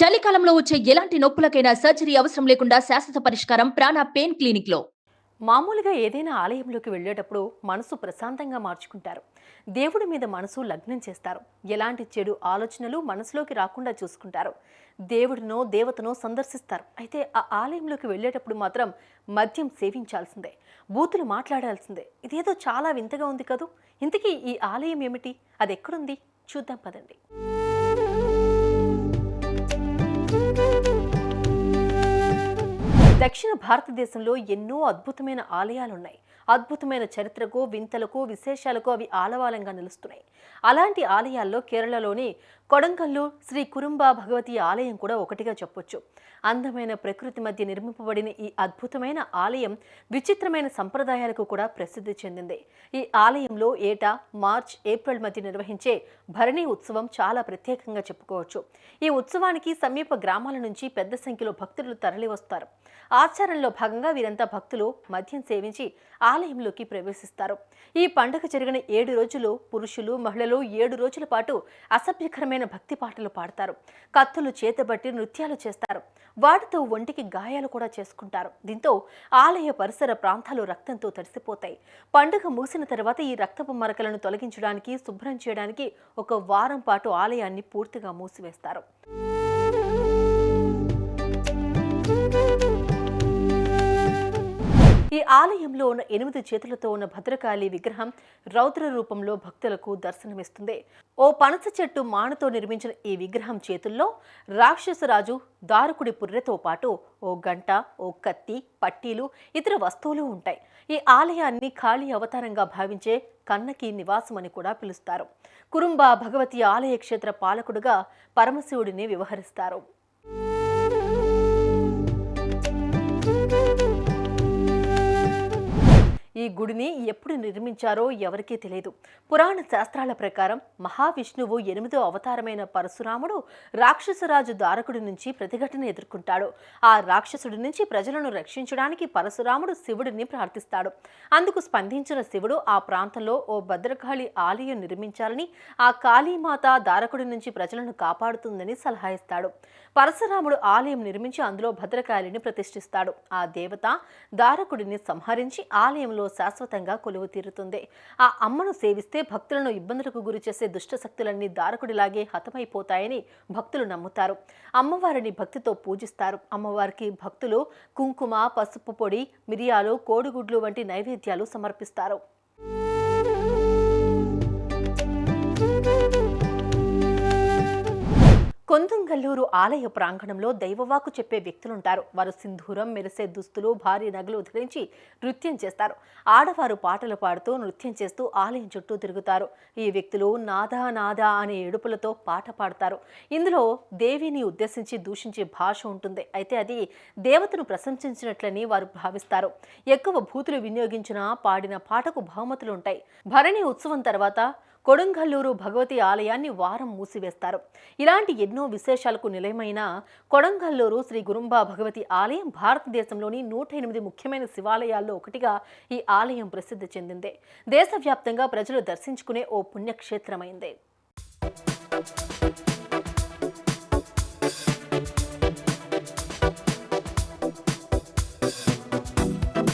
చలికాలంలో వచ్చే ఎలాంటి నొప్పులకైనా సర్జరీ అవసరం లేకుండా శాశ్వత పరిష్కారం ప్రాణ పెయిన్ క్లినిక్లో మామూలుగా ఏదైనా ఆలయంలోకి వెళ్ళేటప్పుడు మనసు ప్రశాంతంగా మార్చుకుంటారు. దేవుడి మీద మనసు లగ్నం చేస్తారు. ఎలాంటి చెడు ఆలోచనలు మనసులోకి రాకుండా చూసుకుంటారు. దేవుడినో దేవతనో సందర్శిస్తారు. అయితే ఆ ఆలయంలోకి వెళ్ళేటప్పుడు మాత్రం మద్యం సేవించాల్సిందే. బూతులు మాట్లాడాల్సిందే. ఇదేదో చాలా వింతగా ఉంది కదూ. ఇంతకీ ఈ ఆలయం ఏమిటి? అది ఎక్కడుంది చూద్దాం పదండి. దక్షిణ భారతదేశంలో ఎన్నో అద్భుతమైన ఆలయాలున్నాయి. అద్భుతమైన చరిత్రకు వింతలకు విశేషాలకు అవి ఆలవాలంగా నిలుస్తున్నాయి. అలాంటి ఆలయాల్లో కేరళలోని కొడంకల్లు శ్రీ కురుంబ భగవతి ఆలయం కూడా ఒకటిగా చెప్పొచ్చు. అందమైన ప్రకృతి మధ్య నిర్మింపబడిన ఈ అద్భుతమైన ఆలయం విచిత్రమైన సంప్రదాయాలకు కూడా ప్రసిద్ధి చెందింది. ఈ ఆలయంలో ఏటా మార్చ్ ఏప్రిల్ మధ్య నిర్వహించే భరణి ఉత్సవం చాలా ప్రత్యేకంగా చెప్పుకోవచ్చు. ఈ ఉత్సవానికి సమీప గ్రామాల నుంచి పెద్ద సంఖ్యలో భక్తులు తరలివస్తారు. ఆచారంలో భాగంగా వీరంతా భక్తులు మద్యం సేవించి ఆలయంలోకి ప్రవేశిస్తారు. ఈ పండుగ జరిగిన ఏడు రోజులు పురుషులు మహిళలు ఏడు రోజుల పాటు అసభ్యకరమైన భక్తి పాటలు పాడతారు. కత్తులు చేతబట్టి నృత్యాలు చేస్తారు. వాటితో ఒంటికి గాయాలు కూడా చేసుకుంటారు. దీంతో ఆలయ పరిసర ప్రాంతాలు రక్తంతో తడిసిపోతాయి. పండుగ ముగిసిన తర్వాత ఈ రక్తపు మరకలను తొలగించడానికి శుభ్రం చేయడానికి ఒక వారం పాటు ఆలయాన్ని పూర్తిగా మూసివేస్తారు. ఆలయంలో ఉన్న ఎనిమిది చేతులతో ఉన్న భద్రకాళి విగ్రహం రౌద్ర రూపంలో భక్తులకు దర్శనమిస్తుంది. ఓ పనస చెట్టు మానతో నిర్మించిన ఈ విగ్రహం చేతుల్లో రాక్షసరాజు దారుకుడి పుర్రెతో పాటు ఓ గంట ఓ కత్తి పట్టీలు ఇతర వస్తువులు ఉంటాయి. ఈ ఆలయాన్ని ఖాళీ అవతారంగా భావించే కన్నకి నివాసం అని కూడా పిలుస్తారు. కురుంబ భగవతి ఆలయ క్షేత్ర పాలకుడుగా పరమశివుడిని వ్యవహరిస్తారు. ఈ గుడిని ఎప్పుడు నిర్మించారో ఎవరికీ తెలియదు పురాణ శాస్త్రాల ప్రకారం మహావిష్ణువు ఎనిమిదో అవతారమైన పరశురాముడు రాక్షసరాజు దారకుడి నుంచి ప్రతిఘటన ఎదుర్కొంటాడు. ఆ రాక్షసుడి నుంచి ప్రజలను రక్షించడానికి పరశురాముడు శివుడిని ప్రార్థిస్తాడు. అందుకు స్పందించిన శివుడు ఆ ప్రాంతంలో ఓ భద్రకాళి ఆలయం నిర్మించాలని ఆ కాళీమాత దారకుడి నుంచి ప్రజలను కాపాడుతుందని సలహా ఇస్తాడు. పరశురాముడు ఆలయం నిర్మించి అందులో భద్రకాళిని ప్రతిష్ఠిస్తాడు. ఆ దేవత దారకుడిని సంహరించి ఆలయంలో శాశ్వతంగా కొలువు తీరుతుంది. ఆ అమ్మను సేవిస్తే భక్తులను ఇబ్బందులకు గురి చేసే దుష్ట శక్తులన్నీ దారకుడిలాగే హతమైపోతాయని భక్తులు నమ్ముతారు. అమ్మవారిని భక్తితో పూజిస్తారు. అమ్మవారికి భక్తులు కుంకుమ పసుపు పొడి మిరియాలు కోడిగుడ్లు వంటి నైవేద్యాలు సమర్పిస్తారు. కొందుంగల్లూరు ఆలయ ప్రాంగణంలో దైవవాకు చెప్పే వ్యక్తులుంటారు. వారు సింధూరం మెరిసే దుస్తులు భారీ నగలు ధరించి నృత్యం చేస్తారు. ఆడవారు పాటలు పాడుతూ నృత్యం చేస్తూ ఆలయం చుట్టూ తిరుగుతారు. ఈ వ్యక్తులు నాదా నాదా అనే ఏడుపులతో పాట పాడతారు. ఇందులో దేవిని ఉద్దేశించి దూషించే భాష ఉంటుంది. అయితే అది దేవతను ప్రశంసించినట్లని వారు భావిస్తారు. ఎక్కువ భూతులు వినియోగించిన పాడిన పాటకు బహుమతులు ఉంటాయి భరణి ఉత్సవం తర్వాత కొడంగల్లూరు భగవతి ఆలయాన్ని వారం మూసివేస్తారు. ఇలాంటి ఎన్నో విశేషాలకు నిలయమైన కొడంగల్లూరు శ్రీ గురుంబా భగవతి ఆలయం భారతదేశంలోని నూట ఎనిమిది ముఖ్యమైన శివాలయాల్లో ఒకటిగా ఈ ఆలయం ప్రసిద్ధి చెందింది. దేశవ్యాప్తంగా ప్రజలు దర్శించుకునే ఓ పుణ్యక్షేత్రమైంది.